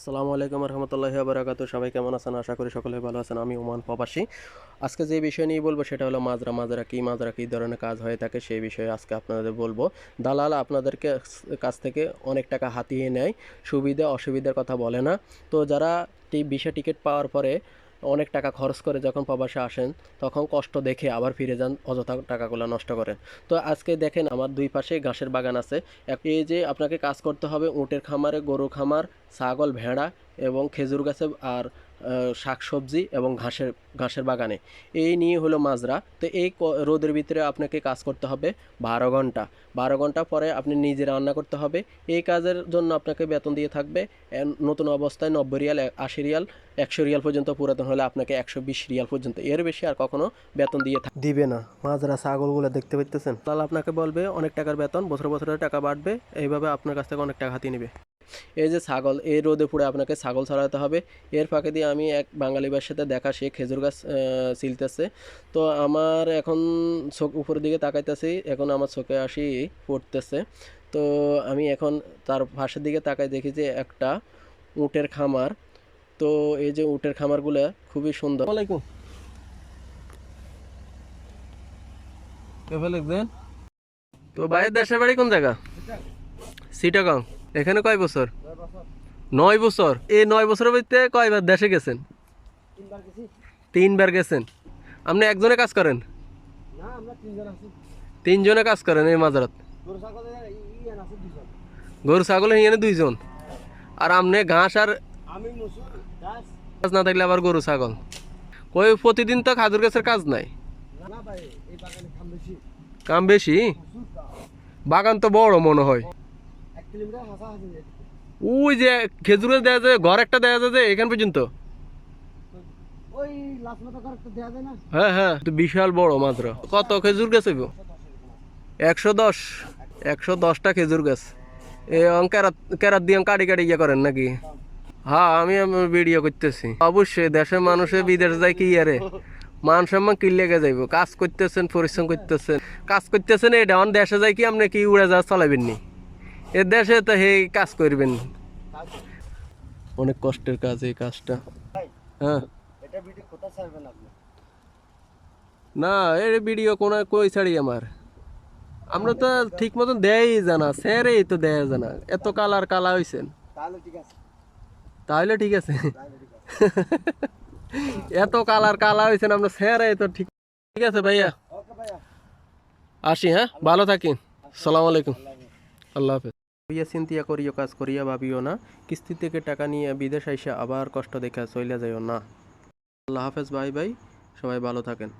আসসালামু আলাইকুম রহমতুল্লাহি বারাকাতু সবাই কেমন আছেন? আশা করি সকলে ভালো আছেন। আমি ওমান প্রবাসী। আজকে যে বিষয় নিয়ে বলব সেটা হলো মাজরা। মাজরা কী মাজরা কী ধরনের কাজ হয়ে থাকে সেই বিষয়ে আজকে আপনাদের বলব। দালাল আপনাদেরকে কাছ থেকে অনেক টাকা হাতিয়ে নেয়। সুবিধা, অসুবিধার কথা বলে না। তো যারা ভিসা টিকিট পাওয়ার পরে অনেক টাকা খরচ করে যখন প্রবাসে আসেন, তখন কষ্ট দেখে আবার ফিরে যান, অযথা টাকাগুলো নষ্ট করেন। তো আজকে দেখেন আমার দুই পাশে ঘাসের বাগান আছে। এই যে আপনাকে কাজ করতে হবে, উটের খামারে গরু খামার, ছাগল, ভেড়া এবং খেজুর গাছে আর শাক সবজি এবং ঘাসের ঘাসের বাগানে। এই নিয়ে হলো মাজরা। তো এই রোদের ভিতরে আপনাকে কাজ করতে হবে বারো ঘণ্টা। বারো ঘণ্টা পরে আপনি নিজে রান্না করতে হবে। এই কাজের জন্য আপনাকে বেতন দিয়ে থাকবে নতুন অবস্থায় নব্বই রিয়াল আশি রিয়াল একশো রিয়াল পর্যন্ত পুরাতন হলে আপনাকে একশো বিশ রিয়াল পর্যন্ত। এর বেশি আর কখনো বেতন দিয়ে থাক- দিবে না। মাজরা ছাগলগুলো দেখতে পাইতেছেন? তাহলে আপনাকে বলবে অনেক টাকার বেতন বছর বছরে টাকা বাড়বে। এইভাবে আপনার কাছ থেকে অনেক টাকা হাতিয়ে নেবে। এই যে ছাগল এই রোদে পুড়ে আপনাকে ছাগল ছড়াতে হবে। এর ফাঁকে দিয়ে আমি এক বাঙালি ভাইয়ের সাথে দেখা সে খেজুর গাছ ছিলতেছে। তো আমার এখন চোখ উপরের দিকে তাকাইতেছি এখন আমার চোখে আসি পড়তেছে। তো আমি এখন তার পাশের দিকে তাকাই দেখি যে একটা উটের খামার। তো এই যে উটের খামারগুলো খুবই সুন্দর। আলাইকুম। তো ভাইয়ের দেশের বাড়ি কোন জায়গা? সিটাগং। এখানে কয় বছর? নয় বছর। এই নয় বছরের ভিতরে কয়বার দেশে গেছেন? তিনবার গেছেন। আপনি একজনে কাজ করেন? তিনজন কাজ করেন এই মাজারাত? গরু ছাগল হিয়ানে দুইজন। আর আপনি ঘাস আর কাজ না থাকলে আবার গরু ছাগল? কই প্রতিদিন তো খাজুর গাছের কাজ নাই? কাম বেশি। বাগান তো বড় মনে হয়। ওই যে খেজুর গাছ দেওয়া যায় ঘর একটা দেওয়া যায় এখান পর্যন্ত? হ্যাঁ হ্যাঁ তো বিশাল বড় মাত্র। কত খেজুর গাছ হইব? একশো দশ। একশো দশটা খেজুর গাছ। এ দিয়ে কাটি কাটি ইয়ে করেন নাকি? হ্যাঁ আমি ভিডিও করতেছি। অবশ্যই দেশের মানুষে বিদেশ যায় কি আরে? মান সম্মান কি লেগে যাইব। কাজ করতেছেন পরিশ্রম করতেছেন। কাজ করতেছেন এটা দেশে যাই কি আপনি কি উড়ে যাওয়া চালাবেন নি? এ দেশে তো হে কাজ করবেন। অনেক কষ্টের কাজ এই কাজটা। হ্যাঁ। এটা ভিডিও কোথায় ছাড়বেন আপনি? না এর ভিডিও কোন কই ছাড়ি আমার? আমরা তো ঠিক মতন দেয়ই জানা স্যারেই তো দেয় জানা। এত কালার কালা হইছেন। তাহলে ঠিক আছে। এত কালার কালা হইছেন আমরা স্যারেই তো ঠিক ঠিক আছে ভাইয়া। ওকে আসি হ্যাঁ? ভালো থাকি সালাম আলাইকুম। আল্লাহ হাফেজ। করিয়া চিন্তিয়া করিও, কাজ করিয়া ভাবিও না। কিস্তি থেকে টাকা নিয়ে বিদেশ আইসা আবার কষ্ট দেখা চইলা যাইও না। আল্লাহ হাফেজ ভাই ভাই সবাই ভালো থাকেন।